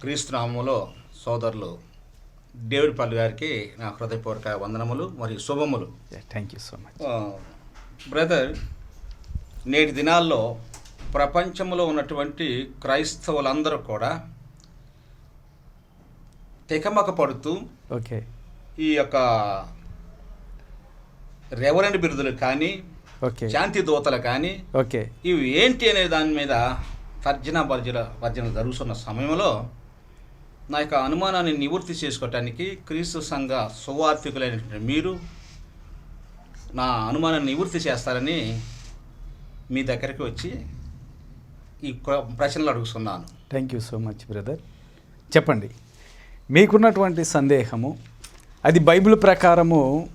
క్రీస్తునామములో సోదరులు డేవిడ్ పల్లి గారికి నా హృదయపూర్వక వందనములు మరియు శుభములు. Thank you so much brother నేటి దినాల్లో ప్రపంచంలో ఉన్నటువంటి క్రైస్తవులందరూ కూడా తెకమక పడుతూ ఓకే ఈ యొక్క రెవరెండ్ బిరుదులు కానీ ఓకే శాంతి దూతలు కానీ ఓకే ఇవి ఏంటి అనే దాని మీద తర్జన భర్జన భర్జన జరుగుతున్న సమయంలో నా యొక్క అనుమానాన్ని నివృత్తి చేసుకోవటానికి క్రీస్తు సంఘ సువార్థికులైనటువంటి మీరు నా అనుమానాన్ని నివృత్తి చేస్తారని మీ దగ్గరికి వచ్చి ఈ ప్ర- ప్రశ్నలు అడుగుతున్నాను. Thank you so much brother చెప్పండి. మీకున్నటువంటి సందేహము అది బైబిల్ ప్రకారము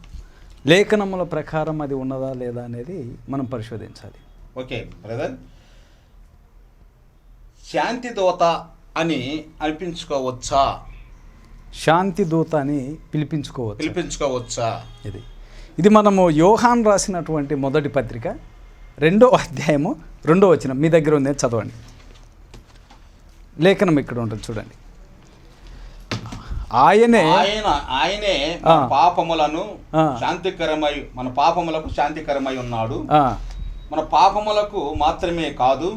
లేఖనముల ప్రకారం అది ఉన్నదా లేదా అనేది మనం పరిశోధించాలి. ఓకే బ్రదర్ శాంతి దూత అని అనిపించుకోవచ్చా? శాంతి దూత అని పిలిపించుకోవచ్చు? పిలిపించుకోవచ్చా? ఇది. ఇది మనము యోహాన్ రాసినటువంటి మొదటి పత్రిక రెండో అధ్యాయము రెండో వచనం. మీ దగ్గర ఉంది చదవండి. లేఖనం ఇక్కడ ఉంటుంది చూడండి. ఆయనే ఆయన ఆయనే. పాపములను. శాంతికరమై మన పాపములకు శాంతికరమై ఉన్నాడు. మన పాపములకు మాత్రమే కాదు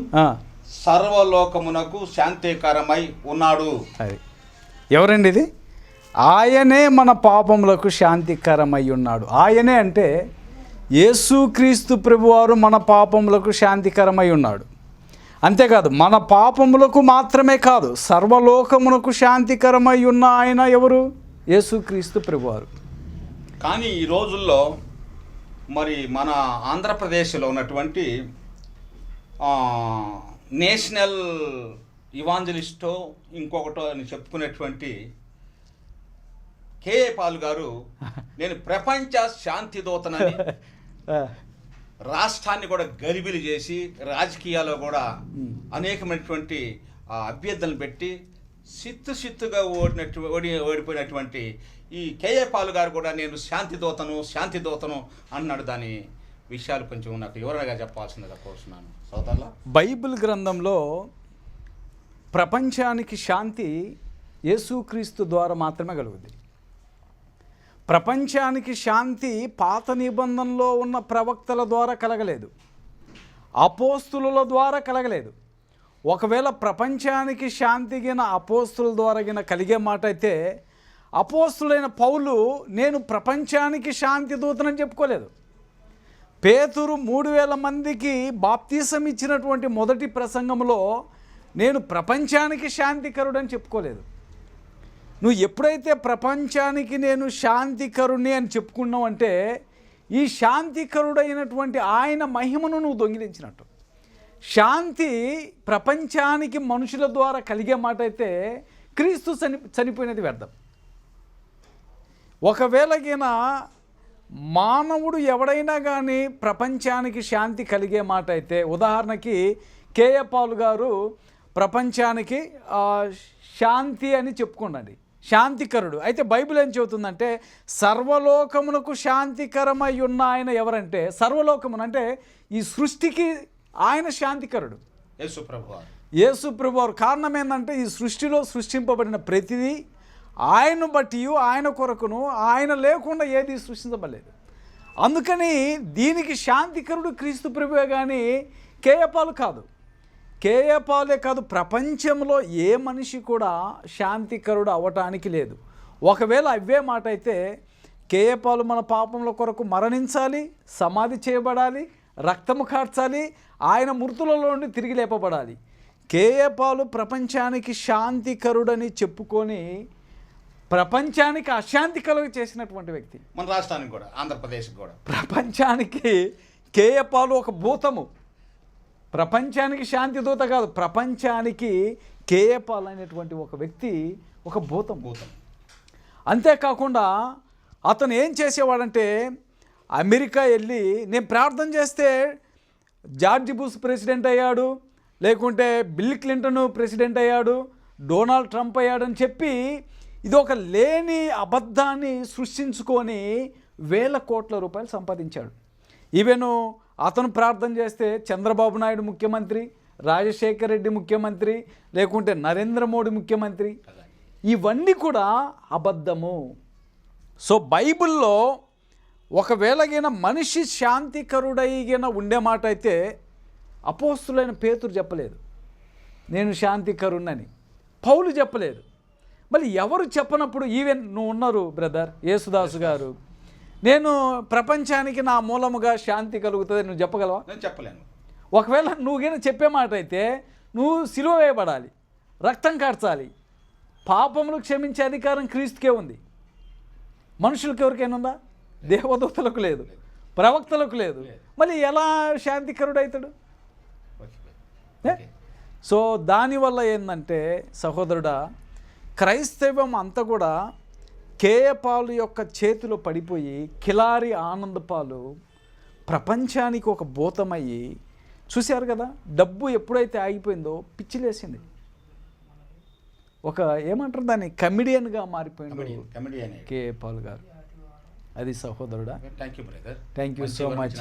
సర్వలోకమునకు శాంతికరమై ఉన్నాడు. అది. ఎవరండి ఇది? ఆయనే మన పాపములకు శాంతికరమై ఉన్నాడు. ఆయనే అంటే యేసుక్రీస్తు ప్రభువారు మన పాపములకు శాంతికరమై ఉన్నాడు. అంతేకాదు మన పాపములకు మాత్రమే కాదు సర్వలోకమునకు శాంతికరమై ఉన్న ఆయన ఎవరు? యేసుక్రీస్తు ప్రభువారు. కానీ ఈ రోజుల్లో మరి మన ఆంధ్రప్రదేశ్లో ఉన్నటువంటి నేషనల్ ఇవాంజలిస్టో ఇంకొకటో అని చెప్పుకునేటువంటి కేఏ పాల్ గారు నేను ప్రపంచ శాంతి దూతనని రాష్ట్రాన్ని కూడా గరిబిలి చేసి రాజకీయాల్లో కూడా అనేకమైనటువంటి అభ్యర్థులను పెట్టి సిత్తు సిత్తుగా ఓడినట్టు ఓడి ఓడిపోయినటువంటి ఈ కేఏ పాల్ గారు కూడా నేను శాంతి దూతను శాంతి దూతను అన్నాడు దాని విషయాలు కొంచెం నాకు వివరణగా చెప్పాల్సిందిగా కోరుతున్నాను సోదరులా బైబిల్ గ్రంథంలో ప్రపంచానికి శాంతి యేసుక్రీస్తు ద్వారా మాత్రమే కలుగుద్ది. ప్రపంచానికి శాంతి పాత నిబంధనలో ఉన్న ప్రవక్తల ద్వారా కలగలేదు. అపోస్తుల ద్వారా కలగలేదు. ఒకవేళ ప్రపంచానికి శాంతి గిన అపోస్తుల ద్వారా గిన కలిగే మాట అయితే అపోస్తులైన పౌలు నేను ప్రపంచానికి శాంతి దూతనని చెప్పుకోలేదు. పేతురు మూడు వేల మందికి బాప్తీసం ఇచ్చినటువంటి మొదటి ప్రసంగంలో నేను ప్రపంచానికి శాంతికరుడని చెప్పుకోలేదు. నువ్వు ఎప్పుడైతే ప్రపంచానికి నేను శాంతికరుణ్ణి అని చెప్పుకున్నావు అంటే ఈ శాంతికరుడైనటువంటి ఆయన మహిమను నువ్వు దొంగిలించినట్టు. శాంతి ప్రపంచానికి మనుషుల ద్వారా కలిగే మాట అయితే క్రీస్తు చని చనిపోయినది వ్యర్థం. ఒకవేళ మానవుడు ఎవడైనా కానీ ప్రపంచానికి శాంతి కలిగే మాట అయితే ఉదాహరణకి కేఏ పాల్ గారు ప్రపంచానికి శాంతి అని చెప్పుకోండి శాంతికరుడు. అయితే బైబిల్ ఏం చెబుతుందంటే సర్వలోకమునకు శాంతికరమై ఉన్న ఆయన ఎవరంటే సర్వలోకమును అంటే ఈ సృష్టికి ఆయన శాంతికరుడు. యేసు ప్రభు వారు. యేసు ప్రభువారు. కారణం ఏంటంటే ఈ సృష్టిలో సృష్టింపబడిన ప్రతిదీ ఆయన బట్టి ఆయన కొరకును ఆయన లేకుండా ఏది సృష్టించబడలేదు. అందుకని దీనికి శాంతికరుడు క్రీస్తు ప్రభువే కానీ కేయపాలు కాదు. కేయపాలే కాదు ప్రపంచంలో ఏ మనిషి కూడా శాంతికరుడు అవ్వటానికి లేదు. ఒకవేళ అవే మాట అయితే కేయపాలు మన పాపముల కొరకు మరణించాలి సమాధి చేయబడాలి రక్తము కార్చాలి ఆయన మృతులలో నుండి తిరిగి లేపబడాలి. కేయపాలు ప్రపంచానికి శాంతికరుడని చెప్పుకొని ప్రపంచానికి అశాంతి కలుగ చేసినటువంటి వ్యక్తి. మన రాష్ట్రానికి కూడా ఆంధ్రప్రదేశ్కి కూడా. ప్రపంచానికి కేయపాలు ఒక భూతము. ప్రపంచానికి శాంతి దూత కాదు ప్రపంచానికి కేయపాల్ అనేటువంటి ఒక వ్యక్తి ఒక భూతం. భూతం. అంతేకాకుండా అతను ఏం చేసేవాడంటే అమెరికా వెళ్ళి నేను ప్రార్థన చేస్తే జార్జ్ బుష్ ప్రెసిడెంట్ అయ్యాడు లేకుంటే బిల్ క్లింటన్ ప్రెసిడెంట్ అయ్యాడు డొనాల్డ్ ట్రంప్ అయ్యాడని చెప్పి ఇది ఒక లేని అబద్ధాన్ని సృష్టించుకొని వేల కోట్ల రూపాయలు సంపాదించాడు. ఈవెను అతను ప్రార్థన చేస్తే చంద్రబాబు నాయుడు ముఖ్యమంత్రి రాజశేఖర్ రెడ్డి ముఖ్యమంత్రి లేకుంటే నరేంద్ర మోడీ ముఖ్యమంత్రి ఇవన్నీ కూడా అబద్ధము. సో బైబిల్లో ఒకవేళగిన మనిషి శాంతికరుడైగిన ఉండే మాట అయితే అపోస్తులైన పేతురు చెప్పలేదు. నేను శాంతికరుణ్ణని. పౌలు చెప్పలేదు. మరి ఎవరు చెప్పనప్పుడు ఈవెన్ నువ్వు ఉన్నారు బ్రదర్? యేసుదాసు గారు. నేను ప్రపంచానికి నా మూలముగా శాంతి కలుగుతుంది నువ్వు చెప్పగలవా? నేను చెప్పలేను. ఒకవేళ నువ్వు చెప్పే మాట అయితే నువ్వు సిలువ వేయబడాలి రక్తం కార్చాలి. పాపములు క్షమించే అధికారం క్రీస్తుకే ఉంది. మనుషులకు ఎవరికైనా ఉందా? దేవదూతలకు లేదు ప్రవక్తలకు లేదు. మళ్ళీ ఎలా శాంతికరుడు అవుతాడు? సో దానివల్ల ఏంటంటే సహోదరుడా క్రైస్తవం అంతా కూడా కేయపాలు యొక్క చేతిలో పడిపోయి కిలారి ఆనందపాలు ప్రపంచానికి ఒక భూతమయ్యి చూశారు కదా? డబ్బు ఎప్పుడైతే ఆగిపోయిందో పిచ్చిలేసింది. ఒక ఏమంటారు దాన్ని? కమిడియన్గా మారిపోయింది కమెడియన్ కమెడియన్. కే పాల్ గారు. అది సహోదరుడా? Thank you brother thank you so much